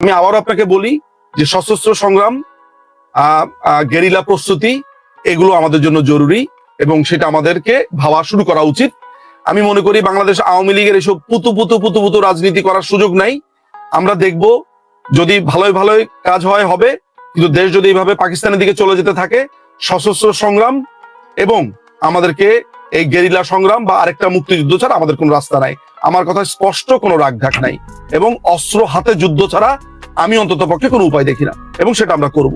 আমি আবারও আপনাকে বলি যে সশস্ত্র সংগ্রাম গেরিলা প্রস্তুতি, এগুলো আমাদের জন্য জরুরি এবং সেটা আমাদেরকে ভাবা শুরু করা উচিত। আমি মনে করি বাংলাদেশ আওয়ামী লীগের এসব পুতু পুতু পুতু পুতু রাজনীতি করার সুযোগ নাই। আমরা দেখব যদি ভালোই ভালোই কাজ হয়, হবে। কিন্তু দেশ যদি এইভাবে পাকিস্তানের দিকে চলে যেতে থাকে, সশস্ত্র সংগ্রাম এবং আমাদেরকে এই গেরিলা সংগ্রাম বা আরেকটা মুক্তিযুদ্ধ ছাড়া আমাদের কোনো রাস্তা নাই। আমার কথা স্পষ্ট কোনো রাগঢাক নাই এবং অস্ত্র হাতে যুদ্ধ ছাড়া আমি অন্তত পক্ষে কোনো উপায় দেখি না, এবং সেটা আমরা করব।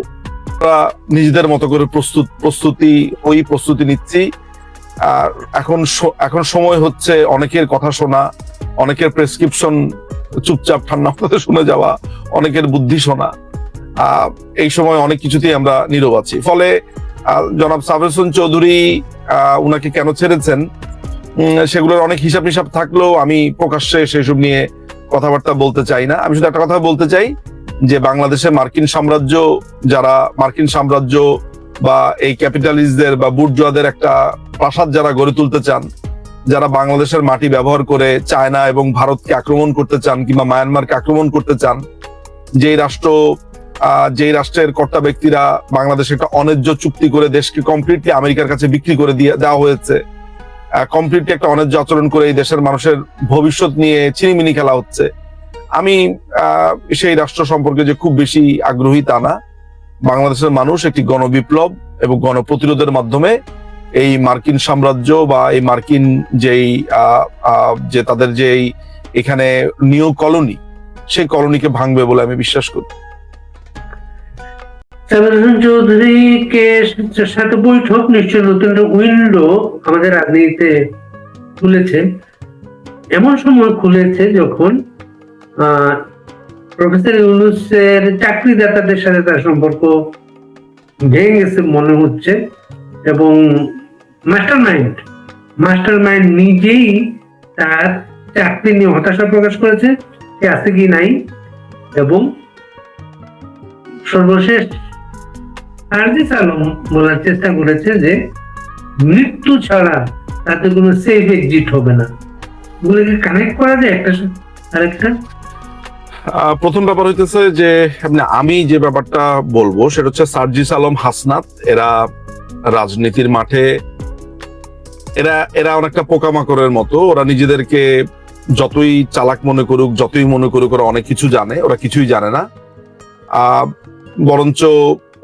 আমরা নিজেদের মতো করে প্রস্তুত, প্রস্তুতি ওই প্রস্তুতি নিচ্ছি। আর এখন এখন সময় হচ্ছে অনেকের কথা শোনা, অনেকের প্রেসক্রিপশন চুপচাপ ঠান্ডা মাথায় শুনে যাওয়া, অনেকের বুদ্ধি শোনা। এই সময় অনেক কিছুতেই আমরা নীরব আছি। ফলে জনাব সাবের চৌধুরী উনাকে কেন ছেড়েছেন? সেগুলোর অনেক হিসাব হিসাব থাকলেও আমি প্রকাশ্যে সেসব নিয়ে কথাবার্তা বলতে চাই না। আমি শুধু একটা কথা বলতে চাই যে বাংলাদেশে মার্কিন সাম্রাজ্য, যারা মার্কিন সাম্রাজ্য বা এই ক্যাপিটালিস্টদের বা বুর্জোয়াদের একটা প্রাসাদ যারা গড়ে তুলতে চান, যারা বাংলাদেশের মাটি ব্যবহার করে চায়না এবং ভারতকে আক্রমণ করতে চান কিংবা মায়ানমারকে আক্রমণ করতে চান, যেই রাষ্ট্র যেই রাষ্ট্রের কর্তা ব্যক্তিরা বাংলাদেশে একটা অন্যায্য চুক্তি করে দেশকে কমপ্লিটলি আমেরিকার কাছে বিক্রি করে দিয়ে, দেওয়া হয়েছে কমপ্লিটলি একটা অন্যায্য আচরণ করে এই দেশের মানুষের ভবিষ্যৎ নিয়ে চিনিমিনি খেলা হচ্ছে। আমি সেই রাষ্ট্র সম্পর্কে যে খুব বেশি আগ্রহী তা না। বাংলাদেশের মানুষ একটি গণবিপ্লব এবং গণপ্রতিরোধের মাধ্যমে এই মার্কিন সাম্রাজ্য বা এই মার্কিন যেই যে তাদের যেই এখানে নিউ কলোনি, সেই কলোনিকে ভাঙবে বলে আমি বিশ্বাস করি। চৌধুরীকে সাথে বৈঠক নিশ্চয় নতুন উইন্ডো আমাদের রাজনীতিতে খুলেছে। এমন সময় খুলেছে যখন প্রফেসর ইউনুসের চাকরিদাতাদের সাথে তার সম্পর্ক ভেঙে গেছে মনে হচ্ছে এবং মাস্টার মাইন্ড মাস্টার মাইন্ড নিজেই তার চাকরি নিয়ে হতাশা প্রকাশ করেছে, সে আছে কি নাই এবং সর্বশেষ হার্দিস আলম বলার চেষ্টা করেছে যে মৃত্যু ছাড়া তাতে কোনো সেফ এক্সিট হবে না। ওগুলোকে কানেক্ট করা যায় একটা আরেকটা? প্রথম ব্যাপার হইতেছে যে আমি যে ব্যাপারটা বলব, সেটা হচ্ছে সার্জিস আলম হাসনাত, এরা রাজনীতির মাঠে, এরা এরা অনেকটা পোকামাকড়ের মতো। ওরা নিজেদেরকে যতই চালাক মনে করুক, যতই মনে করুক, ওরা অনেক কিছু জানে, ওরা কিছুই জানে না। বরঞ্চ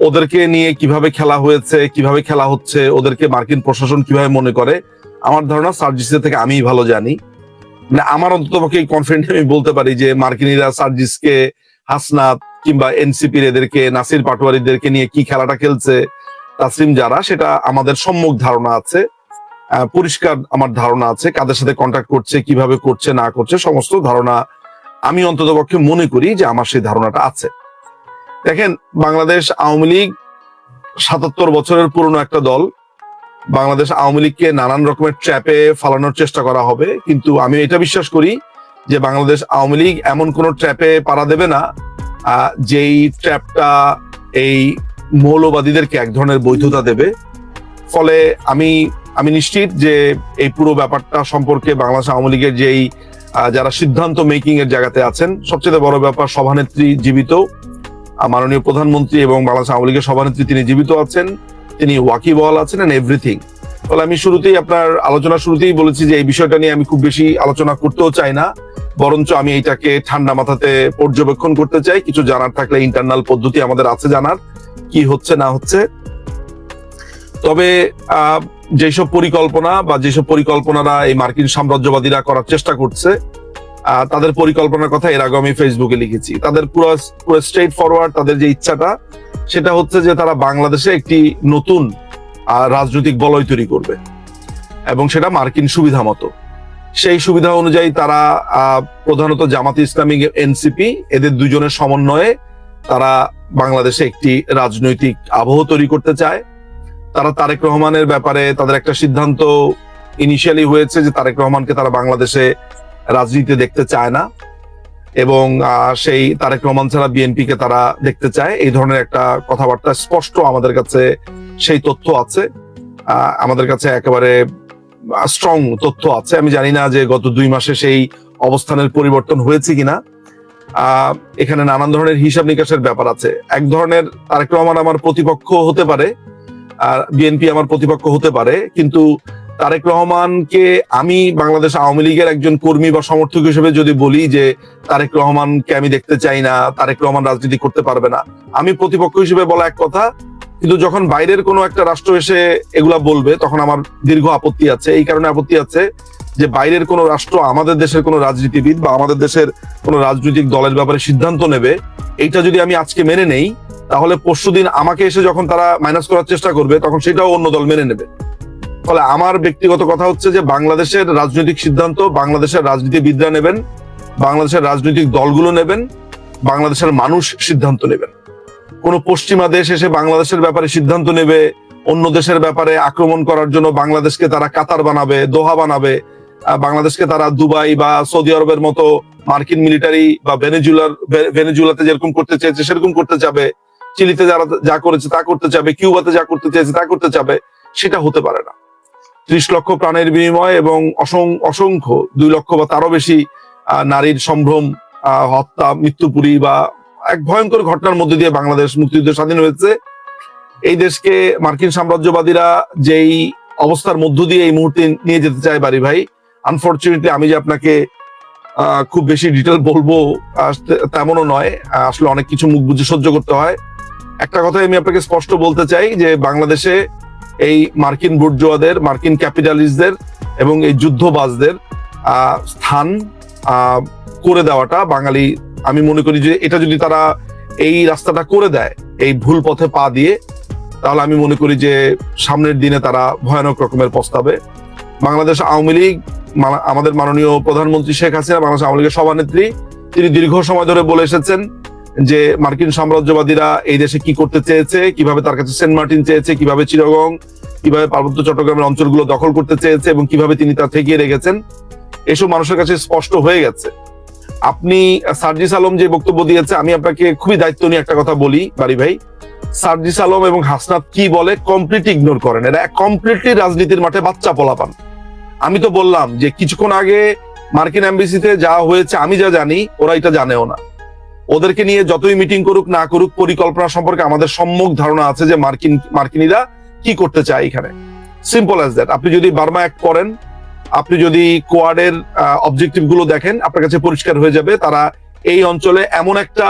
ওদেরকে নিয়ে কীভাবে খেলা হয়েছে, কীভাবে খেলা হচ্ছে, ওদেরকে মার্কিন প্রশাসন কীভাবে মনে করে, আমার ধারণা সার্জিসের থেকে আমিই ভালো জানি। মানে আমার অন্তত পক্ষে কনফিডেন্ট আমি বলতে পারি যে মার্কিনীরা সার্জিসকে, হাসনাত কিংবা এনসিপির এদেরকে, নাসির পাটোয়ারিদেরকে নিয়ে কি খেলাটা খেলছে তাসিম যারা সেটা আমাদের সম্মুখ ধারণা আছে। পরিষ্কার আমার ধারণা আছে, কাদের সাথে কন্ট্যাক্ট করছে, কীভাবে করছে, না করছে, সমস্ত ধারণা আমি অন্তত পক্ষে মনে করি যে আমার সেই ধারণাটা আছে। দেখেন, বাংলাদেশ আওয়ামী লীগ সাতাত্তর বছরের পুরনো একটা দল বাংলাদেশ আওয়ামী লীগকে নানান রকমের ট্র্যাপে ফালানোর চেষ্টা করা হবে। কিন্তু আমি এটা বিশ্বাস করি যে বাংলাদেশ আওয়ামী লীগ এমন কোন ট্র্যাপে পাড়া দেবে না যেই ট্র্যাপটা এই মৌলবাদীদেরকে এক ধরনের বৈধতা দেবে। ফলে আমি আমি নিশ্চিত যে এই পুরো ব্যাপারটা সম্পর্কে বাংলাদেশ আওয়ামী লীগের যেই যারা সিদ্ধান্ত মেকিং এর জায়গাতে আছেন, সবচেয়ে বড় ব্যাপার সভানেত্রী জীবিত। মাননীয় প্রধানমন্ত্রী এবং বাংলাদেশ আওয়ামী লীগের সভানেত্রী তিনি জীবিত আছেন। তিনি ওয়াকিবল আছেন এন্ড এভরিথিং তাহলে আমি শুরুতেই আপনার আলোচনা শুরুতেই বলেছি যে এই বিষয়টা নিয়ে আমি খুব বেশি আলোচনা করতেও চাই না, বরঞ্চ আমি এটাকে ঠান্ডা মাথাতে পর্যবেক্ষণ করতে চাই। কিছু জানার থাকলে ইন্টারনাল পদ্ধতি আমাদের আছে জানার, কি হচ্ছে না হচ্ছে। তবে যেসব পরিকল্পনা বা যেসব পরিকল্পনারা এই মার্কিন সাম্রাজ্যবাদীরা করার চেষ্টা করছে তাদের পরিকল্পনার কথা এর আগে আমি ফেসবুকে লিখেছি। তাদের পুরো পুরো স্ট্রেট ফরওয়ার্ড তাদের যে ইচ্ছাটা, সেটা হচ্ছে যে তারা বাংলাদেশে একটি নতুন রাজনৈতিক বলয় তৈরি করবে। এবং সেটা মার্কিন সুবিধা মতো। সেই সুবিধা অনুযায়ী তারা প্রধানত জামাত ইসলামী, এনসিপি, এদের দুজনের সমন্বয়ে তারা বাংলাদেশে একটি রাজনৈতিক আবহ তৈরি করতে চায়। তারা তারেক রহমানের ব্যাপারে তাদের একটা সিদ্ধান্ত ইনিশিয়ালি হয়েছে যে তারেক রহমানকে তারা বাংলাদেশে রাজনীতিতে দেখতে চায় না। এবং সেই তারেক রহমান ছাড়া বিএনপি কে তারা দেখতে চায়। এই ধরনের একটা কথাবার্তা স্পষ্ট আমাদের কাছে সেই তথ্য আছে। আমাদের কাছে একেবারে স্ট্রং তথ্য আছে। আমি জানি না যে গত দুই মাসে সেই অবস্থানের পরিবর্তন হয়েছে কিনা। এখানে নানান ধরনের হিসাব নিকাশের ব্যাপার আছে। এক ধরনের তারেক রহমান আমার প্রতিপক্ষ হতে পারে, আর বিএনপি আমার প্রতিপক্ষ হতে পারে। কিন্তু তারেক রহমানকে আমি বাংলাদেশ আওয়ামী লীগের একজন কর্মী বা সমর্থক হিসেবে যদি বলি যে তারেক রহমানকে আমি দেখতে চাই না, তারেক রহমান রাজনীতি করতে পারবে না। আমি প্রতিপক্ষ হিসেবে বলা এক কথা, কিন্তু যখন বাইরের কোনো একটা রাষ্ট্র এসে এগুলা বলবে, তখন আমার দীর্ঘ আপত্তি আছে। এই কারণে আপত্তি আছে যে বাইরের কোনো রাষ্ট্র, আমাদের দেশের কোনো রাজনীতিবিদ বা আমাদের দেশের কোনো রাজনৈতিক দলের ব্যাপারে সিদ্ধান্ত নেবে, এইটা যদি আমি আজকে মেনে নেই, তাহলে পরশুদিন আমাকে এসে যখন তারা মাইনাস করার চেষ্টা করবে, তখন সেটাও অন্য দল মেনে নেবে। ফলে আমার ব্যক্তিগত কথা হচ্ছে যে বাংলাদেশের রাজনৈতিক সিদ্ধান্ত, বাংলাদেশের রাজনীতিবিদরা নেবেন, বাংলাদেশের রাজনৈতিক দলগুলো নেবেন, বাংলাদেশের মানুষ সিদ্ধান্ত নেবেন। কোন পশ্চিমা দেশ এসে বাংলাদেশের ব্যাপারে সিদ্ধান্ত নেবে, অন্য দেশের ব্যাপারে আক্রমণ করার জন্য বাংলাদেশকে তারা কাতার বানাবে, দোহা বানাবে বাংলাদেশকে তারা দুবাই বা সৌদি আরবের মতো মার্কিন মিলিটারি বা ভেনেজুলার ভেনেজুলাতে যেরকম করতে চেয়েছে সেরকম করতে চাবে চিলিতে যারা, যা করেছে তা করতে চাবে কিউবাতে যা করতে চেয়েছে তা করতে চাবে সেটা হতে পারে না। ত্রিশ লক্ষ প্রাণের বিনিময় এবং অসং- অসংখ্য দুই লক্ষ বা তারও বেশি নারীর সম্ভ্রম হত্যা, মৃত্যুপুরী বা এক ভয়ঙ্কর ঘটনার মধ্যে দিয়ে বাংলাদেশ মুক্তিযুদ্ধ স্বাধীন হয়েছে। এই দেশকে মার্কিন সাম্রাজ্যবাদীরা যেই অবস্থার মধ্য দিয়ে এই মুহূর্তে নিয়ে যেতে চায় বাড়ি ভাই আনফর্চুনেটলি আমি যে আপনাকে খুব বেশি ডিটেল বলব তেমনও নয়। আসলে অনেক কিছু মুখ বুঝে সহ্য করতে হয়। একটা কথাই আমি আপনাকে স্পষ্ট বলতে চাই যে বাংলাদেশে এই মার্কিন বুর্জোয়াদের, মার্কিন ক্যাপিটালিস্টদের এবং এই যুদ্ধবাজদের স্থান করে দেওয়াটা বাঙালি, আমি মনে করি যে এটা যদি তারা এই রাস্তাটা করে দেয়, এই ভুল পথে পা দিয়ে, তাহলে আমি মনে করি যে সামনের দিনে তারা ভয়ানক রকমের প্রস্তাবে বাংলাদেশ আওয়ামী লীগ আমাদের মাননীয় প্রধানমন্ত্রী শেখ হাসিনা, বাংলাদেশ আওয়ামী লীগের সভানেত্রী, তিনি দীর্ঘ সময় ধরে বলে এসেছেন যে মার্কিন সাম্রাজ্যবাদীরা এই দেশে কি করতে চেয়েছে, কীভাবে তার কাছে সেন্ট মার্টিন চেয়েছে, কীভাবে চিরগং, কীভাবে পার্বত্য চট্টগ্রামের অঞ্চলগুলো দখল করতে চেয়েছে এবং কীভাবে তিনি তা ঠেকিয়ে রেখেছেন, এসব মানুষের কাছে স্পষ্ট হয়ে গেছে। আপনি সার্জিস আলম যে বক্তব্য দিয়েছে, আমি আপনাকে খুবই দায়িত্ব নিয়ে একটা কথা বলি, বাড়ি ভাই। সার্জিস আলম এবং হাসনাত কি বলে? কমপ্লিট ইগনোর করেন। এরা কমপ্লিটলি রাজনীতির মাঠে বাচ্চা পোলাপান। আমি তো বললাম যে কিছুক্ষণ আগে মার্কিন এমবিসিতে যা হয়েছে, আমি যা জানি, ওরা এটা জানেও না। ওদেরকে নিয়ে যতই মিটিং করুক, না করুক, পরিকল্পনা সম্পর্কে আমাদের সম্যক ধারণা আছে যে মার্কিন, মার্কিনীরা কি করতে চায় এখানে। সিম্পল অ্যাজ দ্যাট আপনি যদি বার্মা অ্যাক্ট করেন, আপনি যদি কোয়াডের অবজেক্টিভগুলো দেখেন, আপনার কাছে পরিষ্কার হয়ে যাবে, তারা এই অঞ্চলে এমন একটা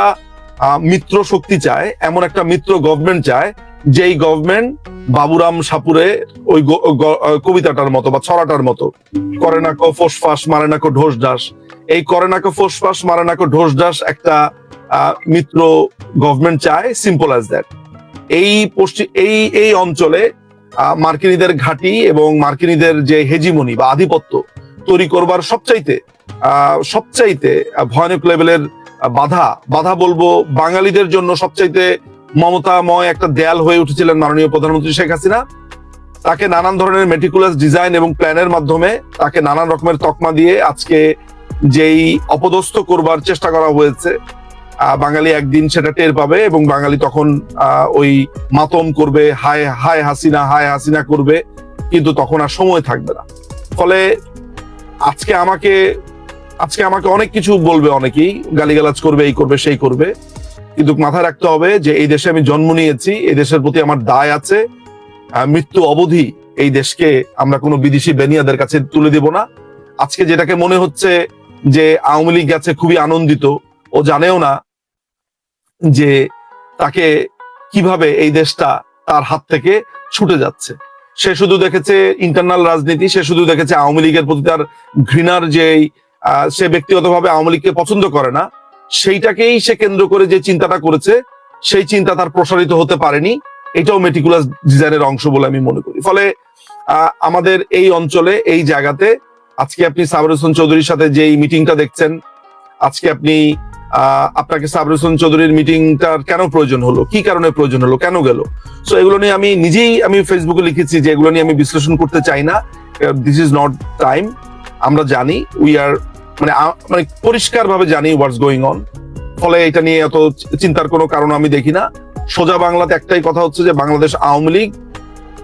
মিত্র শক্তি চায়, এমন একটা মিত্র গভর্নমেন্ট চায়, যেই গভর্নমেন্ট বাবুরাম সাপুরে ওই কবিতাটার মতো বা ছড়াটার মতো, করে না কো ফোস ফাস, মারে না কো ঢোস ডাস এই করে না কো ফোস ফাস, মারে না কো ঢোস ডাস একটা মিত্র গভর্নমেন্ট চায় সিম্পল অ্যাজ দ্যাট এই পশ্চিম এই এই অঞ্চলে মার্কিনীদের ঘাঁটি এবং মার্কিনীদের যে হেজিমনি বা আধিপত্য তৈরি করবার সবচাইতে সবচাইতে ভয়ানক লেভেলের বাধা বাধা বলব বাঙালিদের জন্য সবচাইতে মমতাময় একটা দেয়াল হয়ে উঠেছিলেন মাননীয় প্রধানমন্ত্রী শেখ হাসিনা। তাকে নানান ধরনের মেটিকুলাস ডিজাইন এবং প্ল্যানের মাধ্যমে তাকে নানান রকমের তকমা দিয়ে আজকে যেই অপদস্থ করবার চেষ্টা করা হয়েছে বাঙালি একদিন সেটা টের পাবে এবং বাঙালি তখন ওই মাতম করবে, হায় হায় হাসিনা হায় হাসিনা করবে, কিন্তু তখন আর সময় থাকবে না। ফলে আজকে আমাকে আজকে আমাকে অনেক কিছু বলবে অনেকেই, গালিগালাজ করবে, এই করবে, সেই করবে, কিন্তু মাথায় রাখতে হবে যে এই দেশে আমি জন্ম নিয়েছি, এই দেশের প্রতি আমার দায় আছে মৃত্যু অবধি এই দেশকে আমরা কোনো বিদেশি বেনিয়াদের কাছে তুলে দেব না। আজকে যেটাকে মনে হচ্ছে যে আওয়ামী লীগ গেছে, খুবই আনন্দিত, ও জানেও না যে তাকে কীভাবে এই দেশটা তার হাত থেকে ছুটে যাচ্ছে। সে শুধু দেখেছে ইন্টারনাল রাজনীতি, সে শুধু দেখেছে আওয়ামী লীগের প্রতি তার ঘৃণার যে সে ব্যক্তিগতভাবে আওয়ামী লীগকে পছন্দ করে না, সেইটাকেই সে কেন্দ্র করে যে চিন্তাটা করেছে, সেই চিন্তা তার প্রসারিত হতে পারেনি। এটাও মেটিকুলাস ডিজাইনের অংশ বলে আমি মনে করি। ফলে আমাদের এই অঞ্চলে, এই জায়গাতে আজকে আপনি সাবর হোসেন চৌধুরীর সাথে যে মিটিংটা দেখছেন, আজকে আপনি আপনাকে সাবর হোসেন চৌধুরীর মিটিংটার কেন প্রয়োজন হলো? কি কারণে প্রয়োজন হলো? কেন গেল? সো এগুলো নিয়ে আমি নিজেই আমি ফেসবুকে লিখেছি যে এগুলো নিয়ে আমি বিশ্লেষণ করতে চাই না। দিস ইজ নট টাইম আমরা জানি উই আর মানে মানে পরিষ্কার ভাবে জানি হোয়াটস গোয়িং অন ফলে এটা নিয়ে এত চিন্তার কোনো কারণ আমি দেখি না। সোজা বাংলাতে একটাই কথা হচ্ছে যে বাংলাদেশ আওয়ামী লীগ,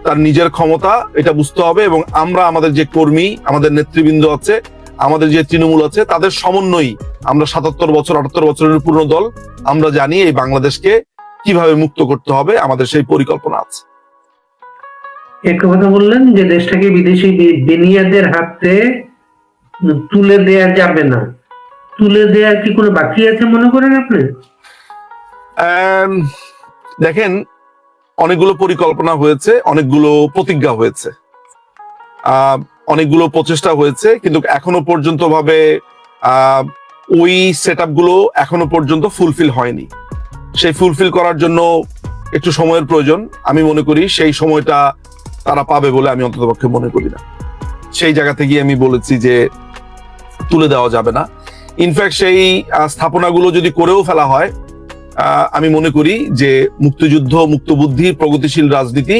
তার নিজের ক্ষমতা, এটা বুঝতে হবে এবং আমরা, আমাদের যে কর্মী, আমাদের নেতৃবৃন্দ আছে আমাদের যে তৃণমূল আছে তাদের সমন্বয়ই। আমরা সাতাত্তর বছর আটাত্তর বছরের পুরনো দল। আমরা জানি এই বাংলাদেশকে কীভাবে মুক্ত করতে হবে আমাদের সেই পরিকল্পনা আছে। একটা কথা বললেন যে দেশটাকে বিদেশি বি- বিনিয়োগের হাতে তুলে দেয়া যাবে না। তুলে দেয়া কি কোনো বাকি আছে মনে করেন আপনি? দেখেন অনেকগুলো পরিকল্পনা হয়েছে অনেকগুলো প্রতিজ্ঞা হয়েছে। আহ, অনেকগুলো প্রচেষ্টা হয়েছে, কিন্তু এখনও পর্যন্ত ভাবে ওই সেটগুলো এখনও পর্যন্ত ফুলফিল হয়নি। সেই ফুলফিল করার জন্য একটু সময়ের প্রয়োজন। আমি মনে করি সেই সময়টা তারা পাবে বলে আমি অন্ততপক্ষে মনে করি না। সেই জায়গা থেকে আমি বলেছি যে তুলে দেওয়া যাবে না। ইনফ্যাক্ট সেই স্থাপনাগুলো যদি করেও ফেলা হয় আমি মনে করি যে মুক্তিযুদ্ধ, মুক্তবুদ্ধি, প্রগতিশীল রাজনীতি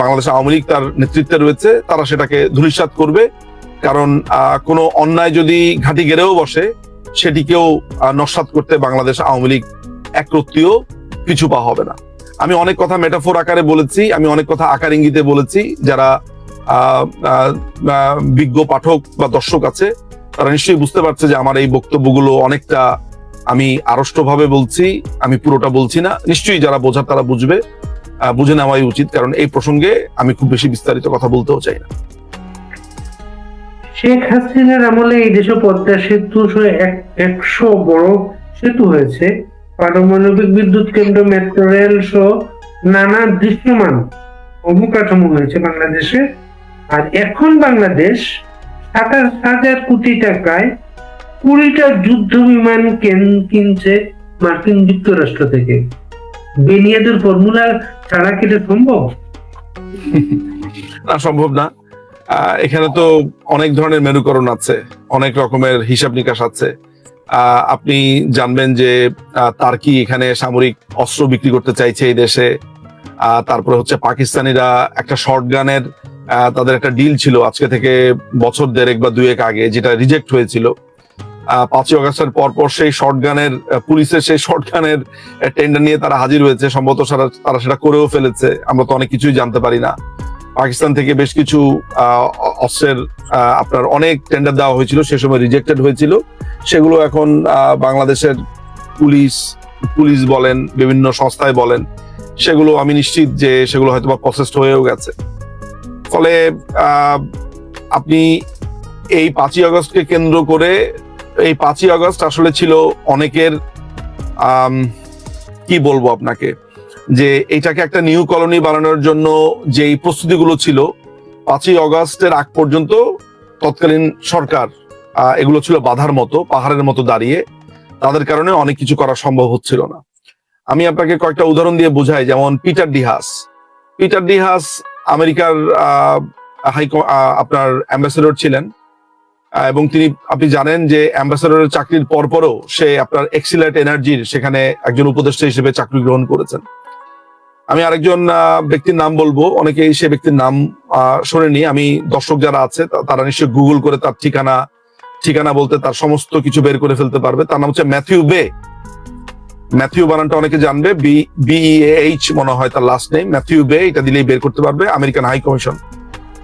বাংলাদেশ আওয়ামী লীগ তার নেতৃত্বে রয়েছে, তারা সেটাকে ধূলিসাৎ করবে। কারণ কোনো অন্যায় যদি ঘাঁটি গেড়েও বসে, সেটিকেও নস্যাৎ করতে বাংলাদেশ আওয়ামী লীগ একরত্তিও পিছু পা হবে না। আমি অনেক কথা মেটাফোর আকারে বলেছি, আমি অনেক কথা আকার ইঙ্গিতে বলেছি। যারা বিজ্ঞ পাঠক বা দর্শক আছে, তারা নিশ্চয়ই বুঝতে পারছে যে আমার এই বক্তব্যগুলো অনেকটা আমি আড়ষ্ট ভাবে বলছি, আমি পুরোটা বলছি না। নিশ্চয়ই যারা বোঝার তারা বুঝবে। বুঝে নেওয়াই উচিত, কারণ এই প্রসঙ্গে আমি খুব বেশি বিস্তারিত কথা বলতেও চাই না। শেখ হাসিনার আমলে এই দেশে পদ্মা সেতু একশো বড় সেতু হয়েছে। পারমাণবিক বিদ্যুৎ কেন্দ্র, মেট্রো রেল সহ নানা দৃশ্যমান অবকাঠামো হয়েছে বাংলাদেশে। আর এখন বাংলাদেশ সাতাশ হাজার কোটি টাকায় কুড়িটা যুদ্ধ বিমান কেন- কিনছে মার্কিন যুক্তরাষ্ট্র থেকে। বেনিয়াদের ফর্মুলা ছাড়া কি সম্ভব? না সম্ভব না। এখানে তো অনেক ধরনের মেরুকরণ আছে অনেক রকমের হিসাব নিকাশ আছে। আপনি জানবেন যে আহ, তার্কি এখানে সামরিক অস্ত্র বিক্রি করতে চাইছে এই দেশে? তারপরে হচ্ছে পাকিস্তানিরা একটা শর্ট গানের তাদের একটা ডিল ছিল আজকে থেকে বছর দেড়েক বা দুয়েক আগে যেটা রিজেক্ট হয়েছিল। পাঁচই অগাস্টের পর পর সেই শর্ট গানের পুলিশের সেই শর্ট গানের টেন্ডার নিয়ে তারা হাজির হয়েছে। সম্ভবত তারা সেটা করেও ফেলেছে। আমরা তো অনেক কিছুই জানতে পারি না। পাকিস্তান থেকে বেশ কিছু অস্ত্রের আপনার অনেক টেন্ডার দেওয়া হয়েছিল, সে সময় রিজেক্টেড হয়েছিল। সেগুলো এখন বাংলাদেশের পুলিশ পুলিশ বলেন, বিভিন্ন সংস্থায় বলেন, সেগুলো আমি নিশ্চিত যে সেগুলো হয়তো বা প্রসেসড হয়েও গেছে। ফলে আপনি এই পাঁচই আগস্টকে কেন্দ্র করে এই পাঁচই আগস্ট আসলে ছিল অনেকের কি বলব আপনাকে, যে এটাকে একটা নিউ কলোনি বানানোর জন্য যেই প্রস্তুতিগুলো ছিল, পাঁচই অগস্টের আগ পর্যন্ত তৎকালীন সরকার এগুলো ছিল বাধার মতো, পাহাড়ের মতো দাঁড়িয়ে, তাদের কারণে অনেক কিছু করা সম্ভব হচ্ছিল না। আমি আপনাকে কয়েকটা উদাহরণ দিয়ে বোঝাই, যেমন পিটার ডিহাস পিটার ডিহাস আমেরিকার হাই আপনার অ্যাম্বাসেডর ছিলেন। এবং তিনি, আপনি জানেন যে অ্যাম্বাসেডরের চাকরির পরপরও সে আপনার এক্সিলেট এনার্জির সেখানে একজন উপদেষ্টা হিসেবে চাকরি গ্রহণ করেছেন। আমি আরেকজন ব্যক্তির নাম বলব। অনেকেই সে ব্যক্তির নাম শোনেনি আমি দর্শক যারা আছে তারা নিশ্চয়ই গুগল করে তার ঠিকানা ঠিকানা বলতে তার সমস্ত কিছু বের করে ফেলতে পারবে। তার নাম হচ্ছে ম্যাথিউ বে ম্যাথিউ বানানটা অনেকে জানবে। বি বিইএইচ মনে হয় তার লাস্ট নেম ম্যাথিউ বে এটা দিলেই বের করতে পারবে। আমেরিকান হাই কমিশন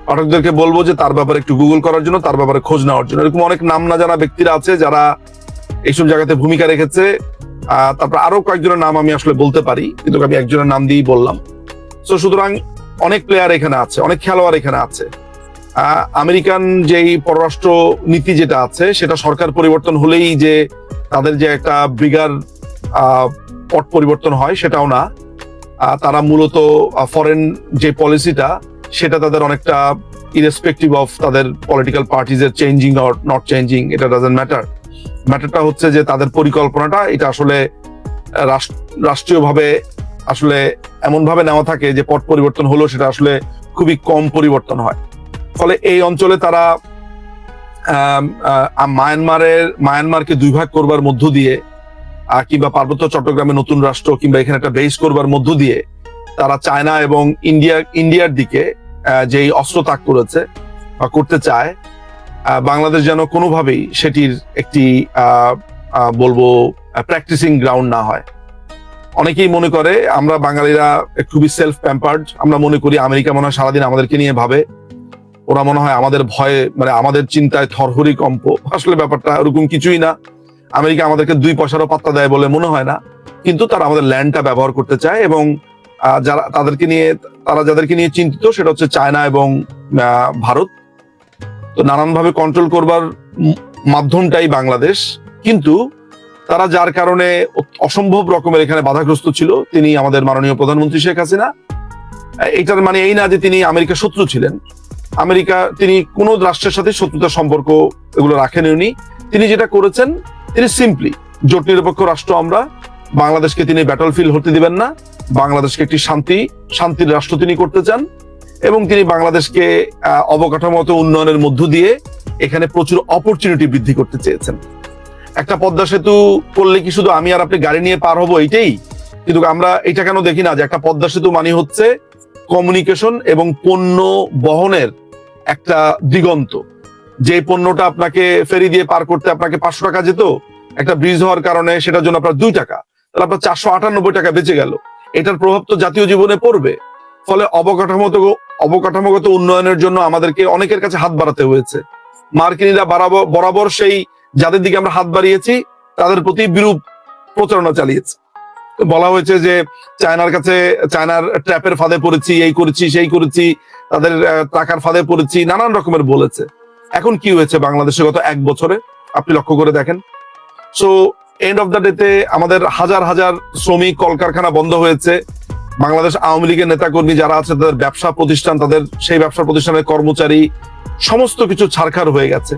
পাঠকদেরকে বলব যে তার ব্যাপারে একটু গুগল করার জন্য, তার ব্যাপারে খোঁজ নেওয়ার জন্য। এরকম অনেক নাম না জানা ব্যক্তিরা আছে যারা এইসব জায়গাতে ভূমিকা রেখেছে। তারপর আরও কয়েকজনের নাম আমি আসলে বলতে পারি, কিন্তু আমি একজনের নাম দিয়েই বললাম। তো সুতরাং অনেক প্লেয়ার এখানে আছে, অনেক খেলোয়াড় এখানে আছে। আমেরিকান যেই পররাষ্ট্র নীতি যেটা আছে, সেটা সরকার পরিবর্তন হলেই যে তাদের যে একটা বিগার পট পরিবর্তন হয় সেটাও না। তারা মূলত ফরেন যে পলিসিটা সেটা তাদের অনেকটা ইরেসপেক্টিভ অফ তাদের পলিটিক্যাল পার্টিজ এর চেঞ্জিং অর নট চেঞ্জিং এটা ডাজেন্ট ম্যাটার ম্যাটারটা হচ্ছে যে তাদের পরিকল্পনাটা, এটা আসলে রাষ্ট্র- রাষ্ট্রীয়ভাবে আসলে এমন ভাবে নেওয়া থাকে যে পট পরিবর্তন হলো সেটা আসলে খুবই কম পরিবর্তন হয়। ফলে এই অঞ্চলে তারা মায়ানমারের, মায়ানমারকে দুই ভাগ করবার মধ্য দিয়ে কিংবা পার্বত্য চট্টগ্রামে নতুন রাষ্ট্র কিংবা এখানে একটা বেস করবার মধ্য দিয়ে, তারা চায়না এবং ইন্ডিয়া, ইন্ডিয়ার দিকে যেই অস্ত্র তাক করেছে বা করতে চায় বাংলাদেশ যেন কোনোভাবেই সেটির একটি বলব প্র্যাকটিসিং গ্রাউন্ড না হয়। অনেকেই মনে করে আমরা বাঙালিরা খুবই সেলফ প্যাম্পার্ড আমরা মনে করি আমেরিকা মনে হয় সারাদিন আমাদেরকে নিয়ে ভাবে। ওরা মনে হয় আমাদের ভয়ে মানে আমাদের চিন্তায় থরহরি কম্প। আসলে ব্যাপারটা ওরকম কিছুই না। আমেরিকা আমাদেরকে দুই পয়সারও পাত্তা দেয় বলে মনে হয় না। কিন্তু তারা আমাদের ল্যান্ডটা ব্যবহার করতে চায় এবং যারা তাদেরকে নিয়ে তারা যাদেরকে নিয়ে চিন্তিত, সেটা হচ্ছে চায়না এবং ভারত। তো নানানভাবে কন্ট্রোল করবার মাধ্যমটাই বাংলাদেশ। কিন্তু তারা যার কারণে অসম্ভব রকমের এখানে বাধাগ্রস্ত ছিল। তিনি আমাদের মাননীয় প্রধানমন্ত্রী শেখ হাসিনা। এটার মানে এই না যে তিনি আমেরিকা শত্রু ছিলেন। আমেরিকা, তিনি কোন রাষ্ট্রের সাথে শত্রুতার সম্পর্ক এগুলো রাখেন তিনি যেটা করেছেন, তিনি সিম্পলি জোট নিরপেক্ষ রাষ্ট্র আমরা বাংলাদেশকে তিনি ব্যাটল ফিল্ড হতে দিবেন না, বাংলাদেশকে একটি শান্তি, শান্তির রাষ্ট্র তিনি করতে চান এবং তিনি বাংলাদেশকে অবকাঠামোগত উন্নয়নের মধ্য দিয়ে এখানে প্রচুর অপরচুনিটি বৃদ্ধি করতে চেয়েছেন। একটা পদ্মা সেতু করলে কি শুধু আমি আর আপনি গাড়ি নিয়ে পার হব এইটাই? কিন্তু আমরা এটা কেন দেখি না যে একটা পদ্মা সেতু মানে হচ্ছে কমিউনিকেশন এবং পণ্য বহনের একটা দিগন্ত। যে পণ্যটা আপনাকে ফেরি দিয়ে পার করতে আপনাকে পাঁচশো টাকা যেত, একটা ব্রিজ হওয়ার কারণে সেটার জন্য আপনার দুই টাকা। তাহলে আপনার চারশো আটানব্বই টাকা বেঁচে গেল। এটার প্রভাব তো জাতীয় জীবনে পড়বে। ফলে অবকাঠামোগত অবকাঠামোগত উন্নয়নের জন্য আমাদেরকে অনেকের কাছে হাত বাড়াতে হয়েছে। মার্কিনীরা বরাবর সেই যাদের দিকে আমরা হাত বাড়িয়েছি, তাদের প্রতি বিরূপ প্রচারণা চালিয়েছে। বলা হয়েছে যে চায়নার কাছে, চায়নার ট্র্যাপের ফাঁদে পড়েছি, এই করেছি, সেই করেছি, তাদের টাকার ফাঁদে পড়েছি, নানান রকমের বলেছে। এখন কি হয়েছে বাংলাদেশে গত এক বছরে? আপনি লক্ষ্য করে দেখেন। সো এন্ড অফ দ্য ডেতে আমাদের হাজার হাজার শ্রমিক কলকারখানা বন্ধ হয়েছে। বাংলাদেশ আওয়ামী লীগের নেতাকর্মী যারা আছে তাদের ব্যবসা প্রতিষ্ঠান তাদের সেই ব্যবসা প্রতিষ্ঠানের কর্মচারী সমস্ত কিছু ছারখার হয়ে গেছে।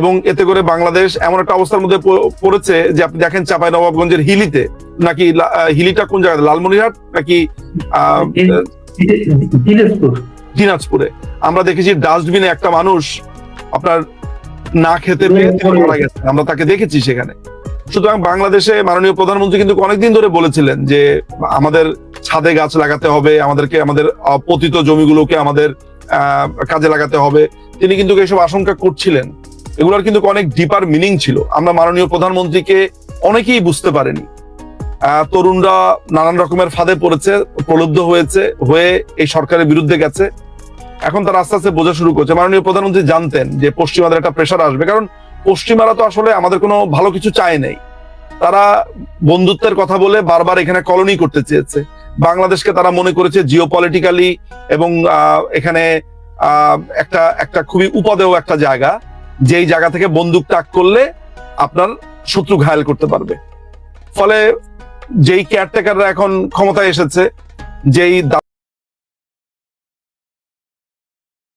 এবং এতে করে বাংলাদেশ এমন একটা অবস্থার মধ্যে পড়েছে যে আপনি দেখেন চাপাই নবাবগঞ্জের হিলিতে নাকি হিলিটা কোন জায়গায় লালমনিরহাট নাকি দিনাজপুরে। আমরা দেখেছি ডাস্টবিনে একটা মানুষ আপনার না খেতে পেয়ে মারা গেছে আমরা তাকে দেখেছি সেখানে। সুতরাং বাংলাদেশে মাননীয় প্রধানমন্ত্রী কিন্তু অনেকদিন ধরে বলেছিলেন যে আমাদের ছাদে গাছ লাগাতে হবে আমাদেরকে আমাদের আহ, পতিত জমিগুলোকে আমাদের কাজে লাগাতে হবে। তিনি কিন্তু এইসব আশঙ্কা করছিলেন। এগুলোর কিন্তু অনেক ডিপার মিনিং ছিল। আমরা মাননীয় প্রধানমন্ত্রীকে অনেকেই বুঝতে পারেনি। তরুণরা নানান রকমের ফাঁদে পড়েছে প্রলুব্ধ হয়েছে হয়ে এই সরকারের বিরুদ্ধে গেছে। এখন তারা আস্তে আস্তে বোঝা শুরু করছে। মাননীয় প্রধানমন্ত্রী জানতেন যে পশ্চিমাদের একটা প্রেশার আসবে। কারণ পশ্চিমারা তো আসলে আমাদের কোনো ভালো কিছু চায় নেই। তারা বন্ধুত্বের কথা বলে বারবার এখানে কলোনি করতে চেয়েছে। বাংলাদেশকে তারা মনে করেছে জিও পলিটিক্যালি এবং এখানে একটা একটা খুবই উপাদেয় একটা জায়গা, যেই জায়গা থেকে বন্দুক তাক করলে আপনার শত্রু ঘায়াল করতে পারবে। ফলে যেই কেয়ারটেকাররা এখন ক্ষমতায় এসেছে, যেই